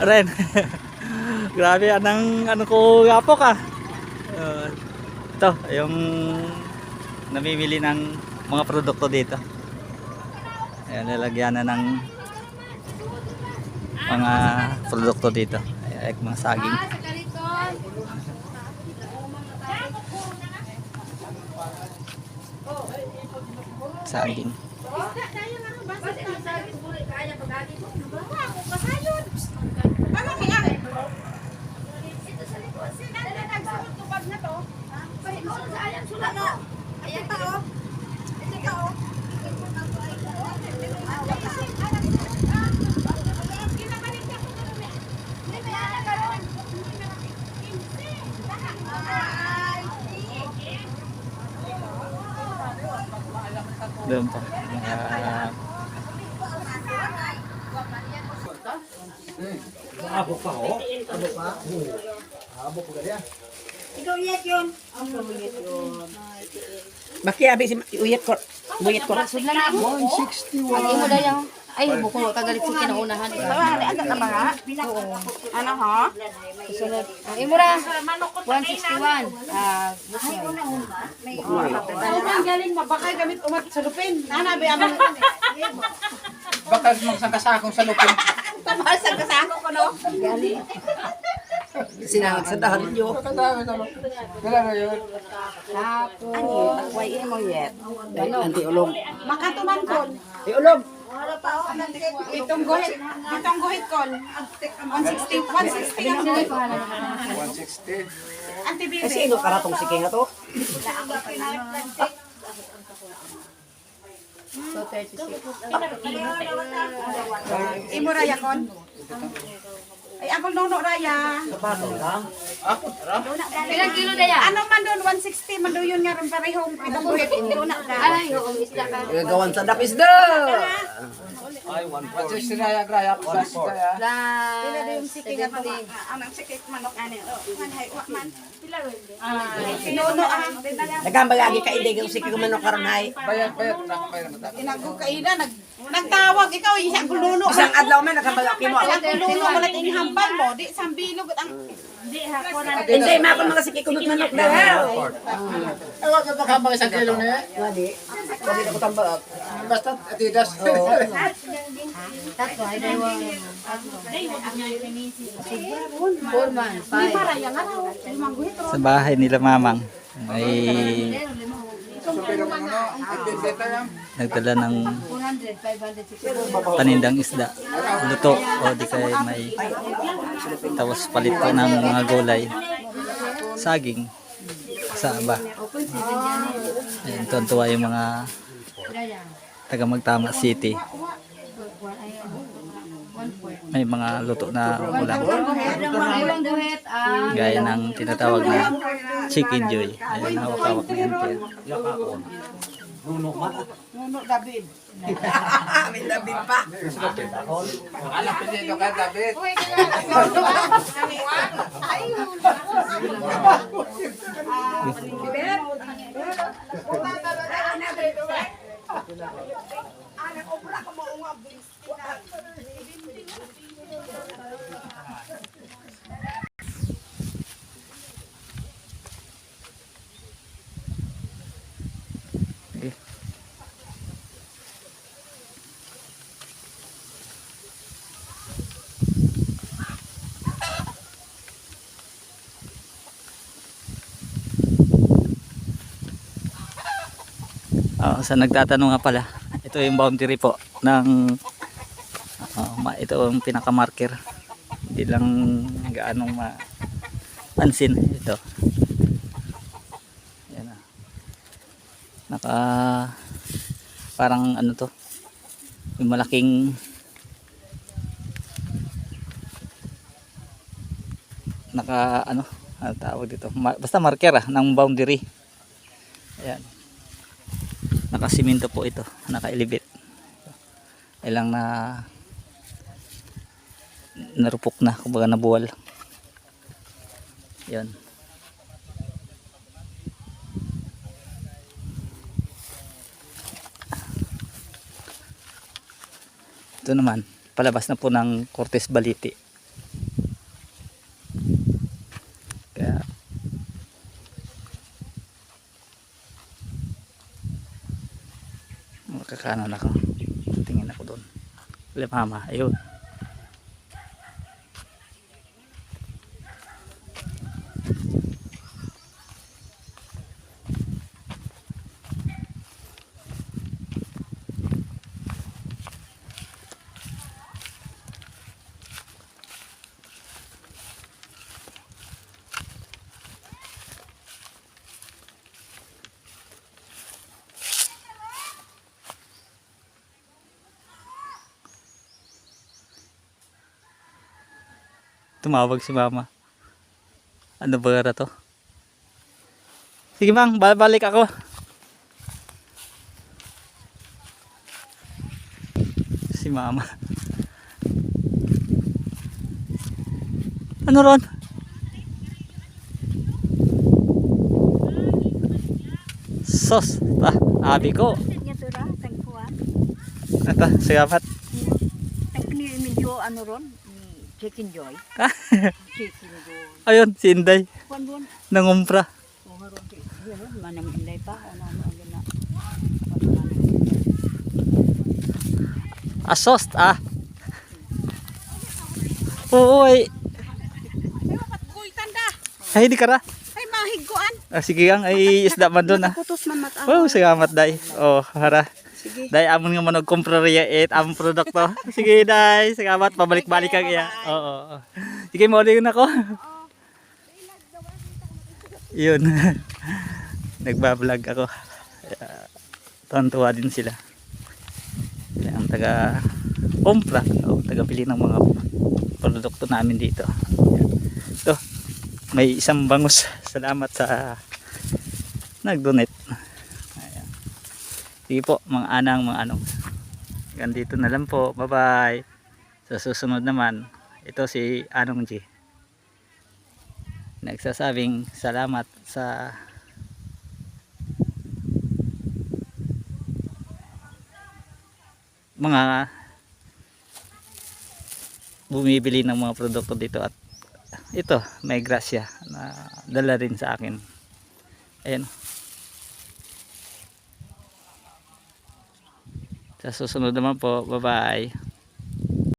Ren. Grabe, anong ano ko gapo ka. Uh, ito, yung namimili ng mga produkto dito. Ayan, lalagyan na ng mga produkto dito. Ayan, mga saging. Ah, sa kariton. Saging. Ayan pa oh. Ito pa oh. Doon pa. Mga Ikaw yet yun. Makiabi si uyat ko. Uyat ko. Sud na mo. 161. Ay mo dayang. Ay buko kagalit sa kinaunahan. Ano ano na mga? Ano ha? Susunod. Ang imo ra 161. Ah, Ang galing mabakay gamit umat sa lupin. Nanabi amang Baka magsangkasakong sa lupin. tamahal sa kasako ko no. Sinangag sa dahan niyo. Wala na yun. Ano? Way mo yet. Nanti ulog. Makatuman kon. Iulog. Itong guhit, itong guhit kon. 160, 160 ang guhit. 160. Antibibi. Kasi ino karatong sige nga to. So 36. Imo raya kon. Ay ako nono raya. Ilang kilo daya? Ano man doon 160 man doon yun nga rin parehong. Ino na ka. Ay, oo, isda ka. Gagawan sa dapis do. Pati sinaya graya. Sa sinaya. La Pila doon sige nga to. Anong sikit manok ani. Man hay wa man. Pila ron. Ah, nono ah. Nagambagagi ka hindi kung sige manok karon hay. Bayad, bayad. Tayo. Tinago ka ina nag nagtawag ikaw isa ko nuno. Isang adlaw man nagambagagi mo. Ang nuno mo lang ini hambal mo di sambilog ang Hindi ma ako mga sige kunot manok daw. Ay, wag ka baka mga isang kilo na eh. Wadi. Wadi na ko tambak. Basta atidas. tatlo ay daywa. Four man, five. sa bahay nila mamang may Supilo nagdala ng 400, 500, 600. panindang isda luto o di kaya may tapos palit pa ng mga gulay. Saging sa aba. Ayun tuwan-tuwa yung mga taga Magtama City. May mga luto na ulam. Gaya ng tinatawag na chicken joy. Ayun hawak-hawak na yan kaya nuno David. May labid pa. Alam pinito ka, David. Okay. Ah, sa nagtatanong nga pala, ito yung boundary po ng ma- ito yung pinaka-marker. Hindi lang gaanong mapansin ito. Yan ah. Naka parang ano to yung malaking naka ano ano tawag dito basta marker ah ng boundary ayan nakasiminto po ito. Naka-elevate. Ilang na narupok na. Kumbaga nabuwal. Yan ito naman. Palabas na po ng Cortes Baliti Makakaano na ako. Tingin ako doon. Wala mama. Ayun. Tumawag si mama. Ano ba na to? Sige bang, babalik ako. Si mama. Ano ron? Sos. Ta, abi ko. Nga to ra, tagpuan. Ata, salamat. Medyo ano ron, Chicken Joy. Ah, Chicken Joy. Ayun, si Inday. Kuan bon, Nangumpra. di. Yun, manang inday pa ano ano ang gina. Asos, ah. Oo, ay. Ay, di ka ra. Ay, mahiguan. Ah, sige gang, ay isda man doon ah. Wow, salamat day. Oh, hara. Sige. Day, amon nga manog komprariya it amon produkto. Sige, day. Salamat, pabalik-balik kang iya. Oo. oo. Sige, mo ulit ako. Yun. Nagbablog ako. Tuwan-tuwa din sila. Sila ang taga kompra o taga pili ng mga produkto namin dito. Ito, may isang bangus. Salamat sa nag-donate. Sige po, mga anang, mga anong. Hanggang dito na lang po. Bye-bye. Sa susunod naman, ito si Anong G. Nagsasabing salamat sa mga bumibili ng mga produkto dito at ito may grasya na dala rin sa akin ayan sa susunod naman po bye bye